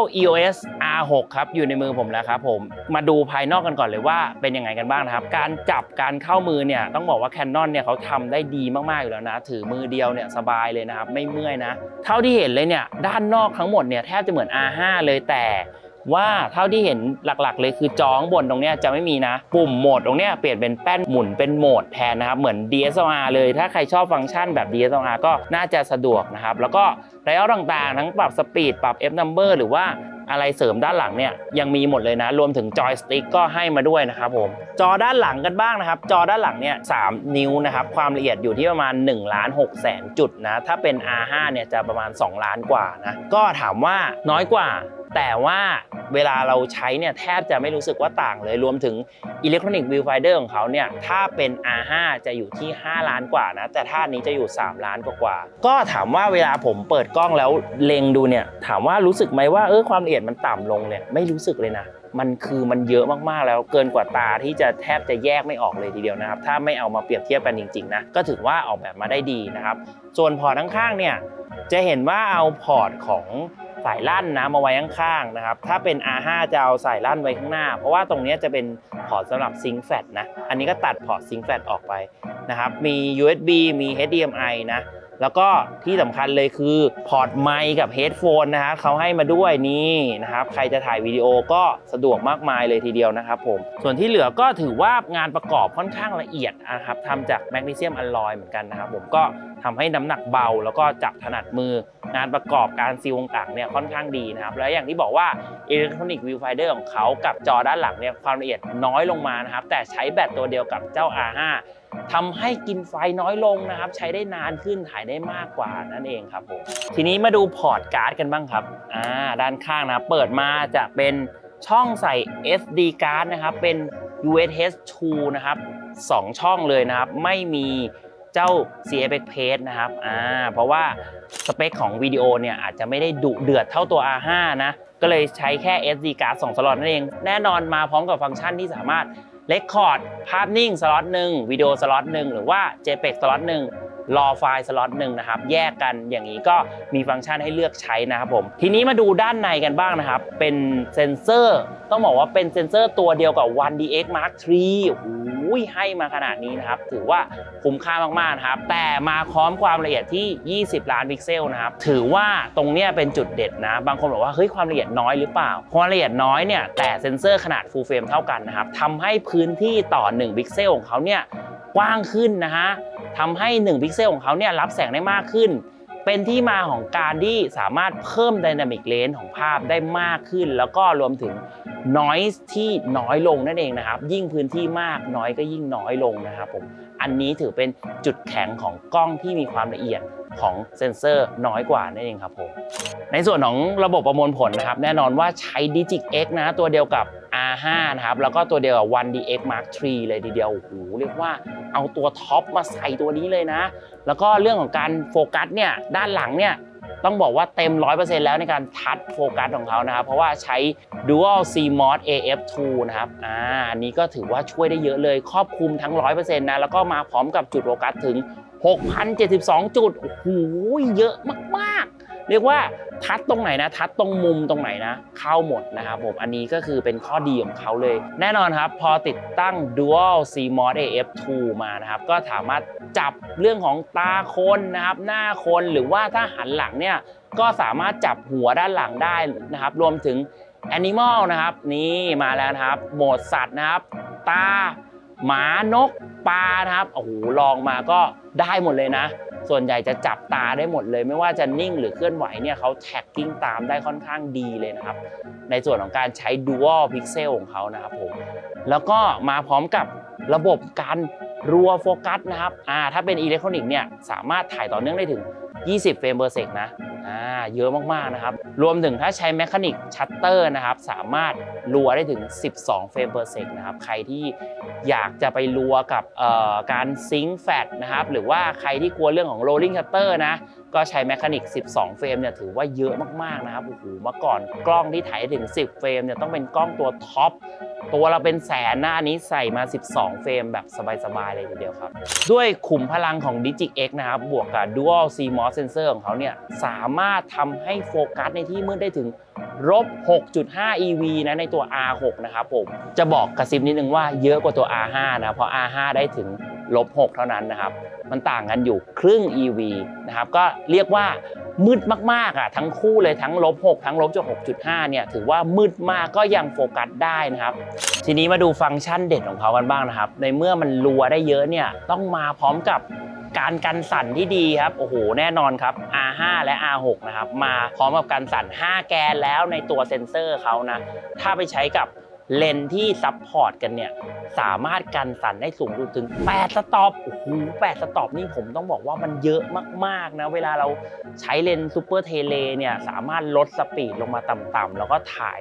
า EOS R6 ครับอยู่ในมือผมแล้วครับผมมาดูภายนอกกันก่อนเลยว่าเป็นยังไงกันบ้างนะครับ การจับการเข้ามือเนี่ยต้องบอกว่า Canon เนี่ยเขาทำได้ดีมากๆอยู่แล้วนะ ถือมือเดียวเนี่ยสบายเลยนะครับ ไม่เมื่อยนะ เท่าที่เห็นเลยเนี่ยด้านนอกทั้งหมดเนี่ยแทบจะเหมือน R5 เลยแต่ ว่าเท่าที่เห็นหลักๆ เลยคือจอข้างบนตรงเนี้ยจะไม่มีนะ ปุ่มโหมดตรงเนี้ยเปลี่ยนเป็นแป้นหมุนเป็นโหมดแทนนะครับ เหมือน DSLR เลย ถ้าใครชอบฟังก์ชันแบบ DSLR ก็น่าจะสะดวกนะครับ แล้วก็ไดอัลต่างๆ ทั้งปรับสปีดปรับ F number หรือว่าอะไรเสริมด้านหลังเนี่ยยังมีหมดเลยนะ รวมถึงจอยสติ๊กก็ให้มาด้วยนะครับผมจอด้านหลังกันบ้างนะครับ จอด้านหลังเนี่ย3นิ้วนะครับ ความละเอียดอยู่ที่ประมาณ1ล้าน6แสนจุดนะ ถ้าเป็น R5 เนี่ยจะประมาณ 2 ล้านกว่านะ ก็ถามว่าน้อยกว่า แต่ว่าเวลาเราใช้เนี่ยแทบจะไม่รู้สึกว่าต่างเลยรวมถึง Electronic Viewfinder ของเขาเนี่ยถ้าเป็น R5 จะอยู่ที่ 5 ล้านกว่านะ แต่ถ้านี้จะอยู่ 3 ล้านกว่า ก็ถามว่าเวลาผมเปิดกล้องแล้วเล็งดูเนี่ยถามว่ารู้สึกไหมว่าเออความละเอียดมันต่ำลงเนี่ยไม่รู้สึกเลยนะมันคือมันเยอะมากๆแล้วเกินกว่าตาที่จะแทบจะแยกไม่ออกเลยทีเดียวนะครับ ถ้าไม่เอามาเปรียบเทียบกันจริงๆนะก็ถือว่าออกแบบมาได้ดีนะครับ ส่วนพอร์ตข้างๆเนี่ยจะเห็นว่าเอาพอร์ตของ สายลั่นนะมาไว้ข้างๆนะครับ ถ้าเป็น R5 จะเอาสายลั่นไว้ข้างหน้า เพราะว่าตรงนี้จะเป็นพอร์ตสำหรับซิงค์แฟตนะ อันนี้ก็ตัดพอร์ตซิงค์แฟตออกไปนะครับ มี USB มี HDMI นะ แล้วก็ที่สำคัญเลยคือพอร์ตไมค์กับเฮดโฟนนะฮะเขาให้มาด้วยนี่นะครับ ใครจะถ่ายวิดีโอก็สะดวกมากมายเลยทีเดียวนะครับผม ส่วนที่เหลือก็ถือว่างานประกอบค่อนข้างละเอียดนะครับทำจากแมกนีเซียมอลลอยเหมือนกันนะครับผมก็ทำให้น้ำหนักเบา แล้วก็จับถนัดมืองานประกอบการซีลต่างๆเนี่ยค่อนข้างดีนะครับ และอย่างที่บอกว่า Electronic Viewfinder ของเขากับจอด้านหลังเนี่ยความละเอียดน้อยลงมานะครับ แต่ใช้แบตตัวเดียวกับเจ้า R5 ทำให้กินไฟน้อยลงนะครับ ใช้ได้นานขึ้นถ่ายได้มากกว่านั่นเองครับผมทีนี้มาดูพอร์ตการ์ดกันบ้างครับอ่าด้านข้างนะเปิดมาจะเป็นช่องใส่ SD card นะครับ เป็น UHS 2นะครับ 2 ช่องเลยนะครับ ไม่มีเจ้า CFX Page นะครับ อ่า เพราะว่าสเปคของวิดีโอเนี่ยอาจจะไม่ได้ดุเดือดเท่าตัว R5 นะ ก็เลยใช้แค่ SD card 2สล็อตนั่นเอง แน่นอนมาพร้อมกับฟังก์ชันที่สามารถ เลคคอร์ดภาพนิ่งสล็อตหนึ่งวิดีโอสล็อตหนึ่งหรือว่า JPEG สล็อตหนึ่งรอไฟล์สล็อตหนึ่งนะครับ แยกกันอย่างนี้ก็มีฟังก์ชันให้เลือกใช้นะครับผม ทีนี้มาดูด้านในกันบ้างนะครับ เป็นเซนเซอร์ ต้องบอกว่าเป็นเซนเซอร์ตัวเดียวกับ One D X Mark III โอ้โห ให้มาขนาดนี้นะครับ ถือว่าคุ้มค่ามากๆนะครับ แต่มาพร้อมความละเอียดที่ 20 ล้านพิกเซลนะครับ ถือว่าตรงเนี้ยเป็นจุดเด็ดนะ บางคนบอกว่าเฮ้ยความละเอียดน้อยหรือเปล่า ความละเอียดน้อยเนี่ยแต่เซ็นเซอร์ขนาด full frame เท่ากันนะครับทำให้พื้นที่ต่อ1พิกเซลของเขาเนี่ยกว้างขึ้นนะฮะทำให้ 1 พิกเซลของเขาเนี่ยรับแสงได้มากขึ้น เป็นที่มาของการที่สามารถเพิ่ม Dynamic Range ของภาพได้มากขึ้น แล้วก็รวมถึง Noise ที่น้อยลงนั่นเองนะครับ ยิ่งพื้นที่มากน้อยก็ยิ่งน้อยลงนะครับผมอันนี้ถือเป็นจุดแข็งของกล้องที่มีความละเอียดของเซนเซอร์น้อยกว่านั่นเองครับผมในส่วนของระบบประมวลผลนะครับ แน่นอนว่าใช้ Digic X นะ ตัวเดียวกับ R5 นะครับ แล้วก็ตัวเดียวกับ 1DX Mark III เลยทีเดียวโอ้โหเรียกว่า เอาตัวท็อปมาใส่ตัวนี้เลยนะ แล้วก็เรื่องของการโฟกัสเนี่ยด้านหลังเนี่ยต้องบอกว่าเต็ม 100%แล้วในการทัดโฟกัสของเขานะครับ เพราะว่าใช้ Dual CMOS AF2 นะครับอ่าอันนี้ก็ถือว่าช่วยได้เยอะเลยครอบคลุมทั้ง 100%นะแล้วก็มาพร้อมกับจุดโฟกัสถึง 6,072 จุดโอ้โหเยอะมาก ๆ เรียกว่าทัดตรงไหนนะ ทัดตรงมุมตรงไหนนะ เข้าหมดนะครับผมอันนี้ก็คือเป็นข้อดีของเขาเลย แน่นอนครับ พอติดตั้ง Dual CMOS AF2 มานะครับ ก็สามารถจับเรื่องของตาคนนะครับ หน้าคนหรือว่าถ้าหันหลังเนี่ยก็สามารถจับหัวด้านหลังได้นะครับ รวมถึง Animal นะครับ นี่มาแล้วนะครับโหมดสัตว์นะครับ ตา หมานกปลานะครับโอ้โหลองมาก็ได้หมดเลยนะ ส่วนใหญ่จะจับตาได้หมดเลย ไม่ว่าจะนิ่งหรือเคลื่อนไหวเนี่ยเขาแท็กกิ้งตามได้ค่อนข้างดีเลยนะครับ ในส่วนของการใช้ Dual Pixel ของเขานะครับผมแล้วก็มาพร้อมกับระบบการรัวโฟกัสนะครับอ่าถ้าเป็นอิเล็กทรอนิกส์เนี่ยสามารถถ่ายต่อเนื่องได้ถึง 20 เฟรมเปอร์เซกนะ เยอะมากๆนะครับ รวมถึงถ้าใช้แมคานิกชัตเตอร์นะครับ สามารถรัวได้ถึง 12 เฟรมเปอร์เซกนะครับ ใครที่อยากจะไปรัวกับการซิงค์แฟตนะครับ หรือว่าใครที่กลัวเรื่องของโรลลิ่งชัตเตอร์นะ ก็ใช้แมคานิก 12 เฟรมเนี่ยถือว่าเยอะมากๆนะครับโอ้โหเมื่อก่อนกล้องที่ถ่ายถึง 10 เฟรมเนี่ยต้องเป็นกล้องตัวท็อปตัวเราเป็นแสนหน้านี้ใส่มา 12 เฟรมแบบสบายๆเลยทีเดียวครับ ด้วยขุมพลังของ Digic X นะครับ บวกกับ Dual CMOS Sensor ของเขาเนี่ยสามารถทำให้โฟกัสในที่มืดได้ถึงลบ6.5 EV นะในตัว R6 นะครับผม จะบอกกระซิบนิดนึงว่าเยอะกว่าตัว R5 นะ เพราะ R5 ได้ถึง ลบ6เท่านั้นนะครับ มันต่างกันอยู่ครึ่ง EV นะครับ ก็เรียกว่ามืดมากๆอะทั้งคู่เลยทั้งลบ6ทั้งลบจ6.5เนี่ยถือว่ามืดมากก็ยังโฟกัสได้นะครับ ทีนี้มาดูฟังก์ชันเด็ดของเขากันบ้างนะครับ ในเมื่อมันรัวได้เยอะเนี่ยต้องมาพร้อมกับการกันสั่นที่ดีครับ โอ้โห แน่นอนครับ R5 และ R6 นะครับ มาพร้อมกับการสั่น 5 แกนแล้วในตัวเซ็นเซอร์เขานะ ถ้าไปใช้กับ เลนที่ซับพอร์ตกันเนี่ยสามารถกันสั่นได้สูงสุดถึง 8 สต็อปโอ้โห8สต็อปนี่ผมต้องบอกว่ามันเยอะมากๆนะ เวลาเราใช้เลนซูเปอร์เทเลเนี่ยสามารถลดสปีดลงมาต่ำๆแล้วก็ถ่าย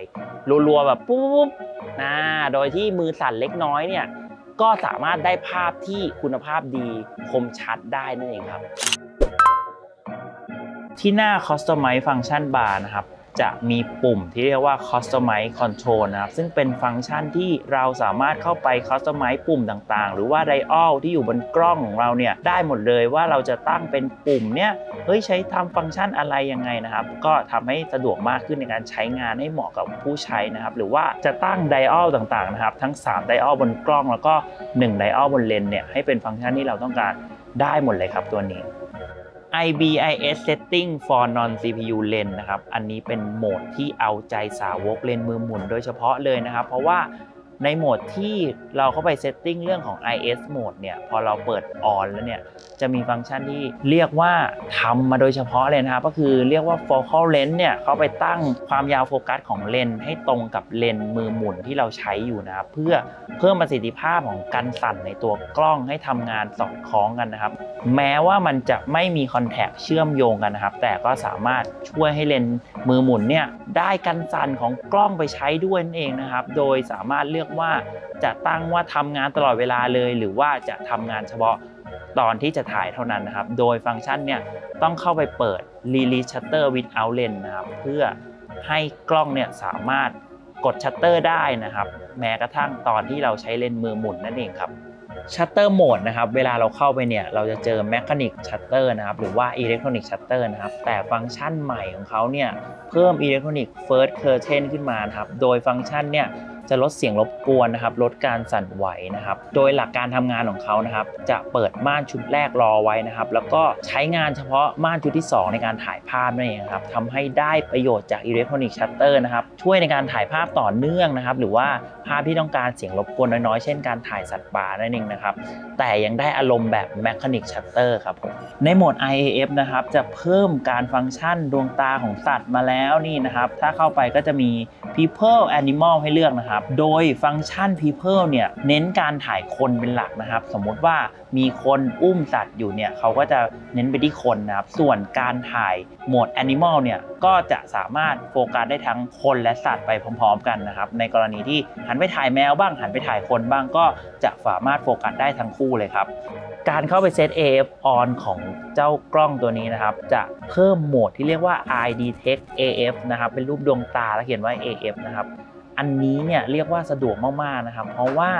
รัวๆ แบบปุ๊บๆนะโดยที่มือสั่นเล็กน้อยเนี่ยก็สามารถได้ภาพที่คุณภาพดีคมชัดได้นั่นเองครับ ที่หน้า Customize Function Bar นะครับ จะมีปุ่มที่เรียกว่า Customize Control นะครับ ซึ่งเป็นฟังก์ชันที่เราสามารถเข้าไป Customize ปุ่มต่างๆ หรือว่า Dial ที่อยู่บนกล้องของเราเนี่ย ได้หมดเลยว่าเราจะตั้งเป็นปุ่มเนี่ยเฮ้ยใช้ทำฟังก์ชันอะไรยังไงนะครับ ก็ทำให้สะดวกมากขึ้นในการใช้งานให้เหมาะกับผู้ใช้นะครับ หรือว่าจะตั้ง Dial ต่างๆนะครับ ทั้ง3 Dial บนกล้องแล้วก็1 Dial บนเลนเนี่ยให้เป็นฟังก์ชันที่เราต้องการได้หมดเลยครับตัวนี้ IBIS Setting for Non CPU Lens นะครับ อันนี้เป็นโหมดที่เอาใจสาวกเลนมือหมุนโดยเฉพาะเลยนะครับ เพราะว่า ในโหมดที่เราเข้าไป setting เรื่องของ IS Mode เนี่ยพอเราเปิด on แล้วเนี่ยจะมีฟังก์ชันที่เรียกว่าทำมาโดยเฉพาะเลยนะครับก็คือเรียกว่า focal length เนี่ยเขาไปตั้งความยาวโฟกัสของเลนส์ให้ตรงกับเลนส์มือหมุนที่เราใช้อยู่นะครับเพื่อเพิ่มประสิทธิภาพของการสั่นในตัวกล้องให้ทำงานสอดคล้องกันนะครับ แม้ว่ามันจะไม่มีคอนแทคเชื่อมโยงกันนะครับ แต่ก็สามารถช่วยให้เลนส์มือหมุนเนี่ยได้กันสั่นของกล้องไปใช้ด้วยนั่นเองนะครับ โดยสามารถเลือกว่าจะตั้งว่าทำงานตลอดเวลาเลย หรือว่าจะทำงานเฉพาะตอนที่จะถ่ายเท่านั้นนะครับ โดยฟังก์ชันเนี่ยต้องเข้าไปเปิด Release Shutter Without Lens นะครับ เพื่อให้กล้องเนี่ยสามารถกดชัตเตอร์ได้นะครับ แม้กระทั่งตอนที่เราใช้เลนส์มือหมุนนั่นเองครับชัตเตอร์โหมดนะครับ เวลาเราเข้าไปเนี่ย เราจะเจอ Mechanic Shutter นะครับ หรือว่า Electronic Shutter นะครับ แต่ฟังก์ชันใหม่ของเขาเนี่ย เพิ่ม Electronic First Curtain ขึ้นมานะครับ โดยฟังก์ชันเนี่ย จะลดเสียงรบกวนนะครับ ลดการสั่นไหวนะครับ โดยหลักการทำงานของเขานะครับ จะเปิดม่านชุดแรกรอไว้นะครับ แล้วก็ใช้งานเฉพาะม่านชุดที่ 2 ในการถ่ายภาพนั่นเองครับทำให้ได้ประโยชน์จากอิเล็กทรอนิกส์ชัตเตอร์นะครับ ช่วยในการถ่ายภาพต่อเนื่องนะครับ หรือว่าาพที่ต้องการเสียงรบกวนน้อยๆ เช่นการถ่ายสัตว์ป่านั่นเองนะครับ แต่ยังได้อารมณ์แบบ Mechanic Shutter ครับผม ในโหมด IAF นะครับ จะเพิ่มการฟังก์ชันดวงตาของสัตว์มาแล้วนี่นะครับ ถ้าเข้าไปก็จะมี People Animal ให้เลือกนะครับ โดยฟังก์ชัน People เนี่ยเน้นการถ่ายคนเป็นหลักนะครับ สมมติว่ามีคนอุ้มสัตว์อยู่เนี่ยเขาก็จะเน้นไปที่คนนะครับ ส่วนการถ่ายโหมด Animal เนี่ยก็จะสามารถโฟกัสได้ทั้งคนและสัตว์ไปพร้อม ๆ กันนะครับ ในกรณีที่หันไปถ่ายแมวบ้างหันไปถ่ายคนบ้างก็จะสามารถโฟกัสได้ทั้งคู่เลยครับ การเข้าไปเซต AF on ของเจ้ากล้องตัวนี้นะครับ จะเพิ่มโหมดที่เรียกว่า Eye Detect AF นะครับเป็นรูปดวงตาแล้วเขียนว่า AF นะครับอันนี้เนี่ยเรียกว่าสะดวกมากๆนะครับ เพราะว่า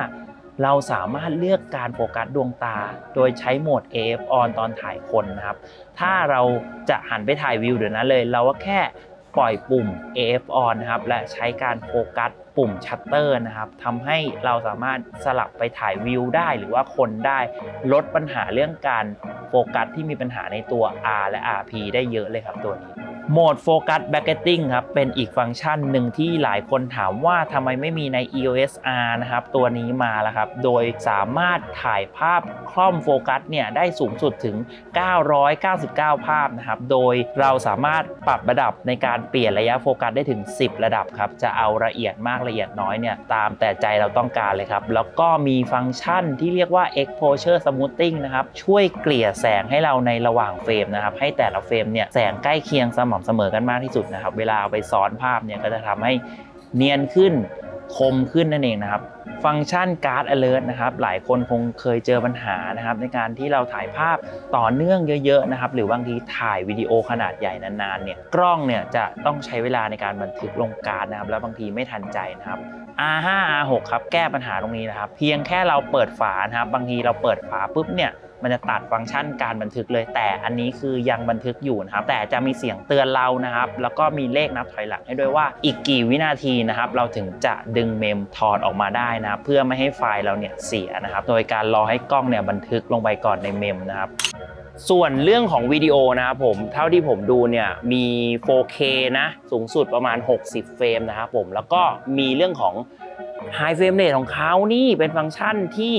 เราสามารถเลือกการโฟกัสดวงตา โดยใช้โหมด AF on ตอนถ่ายคนนะครับ ถ้าเราจะหันไปถ่ายวิวเดี๋ยวนั้นเลย เราก็แค่ปล่อยปุ่ม AF on นะครับ และใช้การโฟกัส ปุ่มชัตเตอร์นะครับทำให้เราสามารถสลับไปถ่ายวิวได้หรือว่าคนได้ลดปัญหาเรื่องการโฟกัสที่มีปัญหาในตัว R และ RP ได้เยอะเลยครับตัวนี้โหมดโฟกัสแบ็กเกตติ้งครับเป็นอีกฟังก์ชันหนึ่งที่หลายคนถามว่าทำไมไม่มีใน EOS R นะครับ ตัวนี้มาแล้วครับ โดยสามารถถ่ายภาพคล่อมโฟกัสเนี่ยได้สูงสุดถึง 999 ภาพนะครับ โดยเราสามารถปรับระดับในการเปลี่ยนระยะโฟกัสได้ถึง 10 ระดับครับ จะเอาละเอียดมากลละเอียดน้อยเนี่ยตามแต่ใจเราต้องการเลยครับ แล้วก็มีฟังก์ชันที่เรียกว่า exposure smoothing นะครับ ช่วยเกลี่ยแสงให้เราในระหว่างเฟรมนะครับ ให้แต่ละเฟรมเนี่ยแสงใกล้เคียงสม่ำเสมอกันมากที่สุดนะครับ เวลาเอาไปซ้อนภาพเนี่ยก็จะทำให้เนียนขึ้น คมขึ้นนั่นเองนะครับ ฟังก์ชันการ์ด alert นะครับ หลายคนคงเคยเจอปัญหานะครับ ในการที่เราถ่ายภาพต่อเนื่องเยอะๆนะครับ หรือบางทีถ่ายวิดีโอขนาดใหญ่นานๆเนี่ยกล้องเนี่ยจะต้องใช้เวลาในการบันทึกลงการ์ดนะครับ แล้วบางทีไม่ทันใจนะครับ R5 R6 ครับแก้ปัญหาตรงนี้นะครับ เพียงแค่เราเปิดฝานะครับบางทีเราเปิดฝาปุ๊บเนี่ย มันจะตัดฟังก์ชันการบันทึกเลย แต่อันนี้คือยังบันทึกอยู่นะครับ แต่จะมีเสียงเตือนเรานะครับ แล้วก็มีเลขนับถอยหลังให้ด้วยว่าอีกกี่วินาทีนะครับ เราถึงจะดึงเมมถอดออกมาได้นะครับเพื่อไม่ให้ไฟล์เราเนี่ยเสียนะครับ โดยการรอให้กล้องเนี่ยบันทึกลงไปก่อนในเมมนะครับส่วนเรื่องของวิดีโอนะครับผมเท่าที่ผมดูเนี่ยมี 4K นะ สูงสุดประมาณ 60 เฟรมนะครับผมแล้วก็มีเรื่องของ High Frame Rate ของเขานี่เป็นฟังก์ชันที่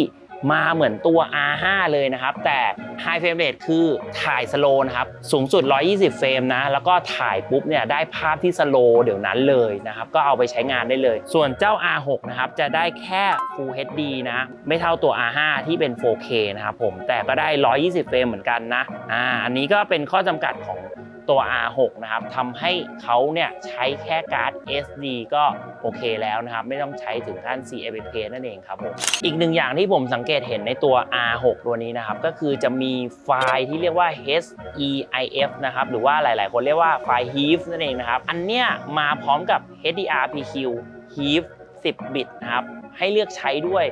มาเหมือนตัว R5 เลยนะครับ แต่ High Frame Rate คือถ่ายสโลนะครับ สูงสุด 120 เฟรมนะ แล้วก็ถ่ายปุ๊บเนี่ยได้ภาพที่สโลเดี๋ยวนั้นเลยนะครับ ก็เอาไปใช้งานได้เลย ส่วนเจ้า R6 นะครับ จะได้แค่ Full HD นะ ไม่เท่าตัว R5 ที่เป็น 4K นะครับผม แต่ก็ได้ 120 เฟรมเหมือนกันนะ อ่า อันนี้ก็เป็นข้อจำกัดของ ตัว R6 นะครับทำให้เขาเนี่ยใช้แค่การ์ด SD ก็โอเคแล้วนะครับ ไม่ต้องใช้ถึงขั้น CFP นั่นเองครับผมอีกหนึ่งอย่างที่ผมสังเกตเห็นในตัว R6 ตัวนี้นะครับ ก็คือจะมีไฟล์ที่เรียกว่า HEIF นะครับ หรือว่าหลาย ๆ คนเรียกว่าไฟล์ HEIF นั่นเองนะครับ อันเนี้ยมาพร้อมกับ HDR-PQ HEIF 10 บิตนะครับ ให้เลือกใช้ด้วย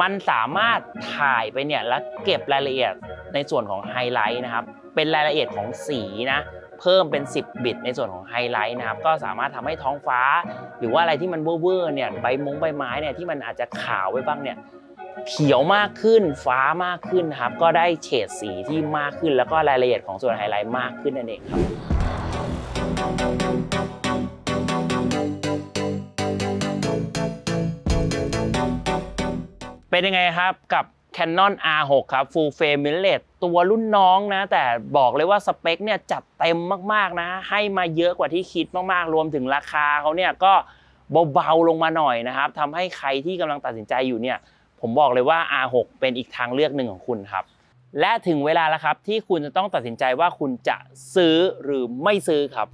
มันสามารถถ่ายไปเนี่ยแล้วเก็บรายละเอียดในส่วนของไฮไลท์นะครับ เป็นรายละเอียดของสีนะ เพิ่มเป็น 10 บิตในส่วนของไฮไลท์นะครับ ก็สามารถทำให้ท้องฟ้า หรือว่าอะไรที่มันเวอร์เนี่ยใบมงใบไม้เนี่ยที่มันอาจจะขาวไว้บ้างเนี่ยเขียวมากขึ้นฟ้ามากขึ้นนะครับ ก็ได้เฉดสีที่มากขึ้น แล้วก็รายละเอียดของส่วนไฮไลท์มากขึ้นนั่นเองครับเป็นยังไงครับกับ Canon R6 ครับ Full Frame Mirrorless ตัวรุ่นน้องนะ แต่บอกเลยว่าสเปคเนี่ยจัดเต็มมากๆนะ ให้มาเยอะกว่าที่คิดมากๆ รวมถึงราคาเขาเนี่ยก็เบาๆลงมาหน่อยนะครับทำให้ใครที่กำลังตัดสินใจอยู่เนี่ย ผมบอกเลยว่า R6 เป็นอีกทางเลือกหนึ่งของคุณครับ และถึงเวลาแล้วครับที่คุณจะต้องตัดสินใจว่าคุณจะซื้อหรือไม่ซื้อครับ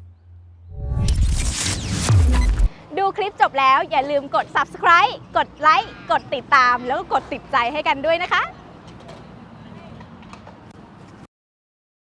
ดูคลิปจบแล้วอย่าลืมกด subscribe กดไลค์ กดติดตาม แล้วก็กดติดใจให้กันด้วยนะคะ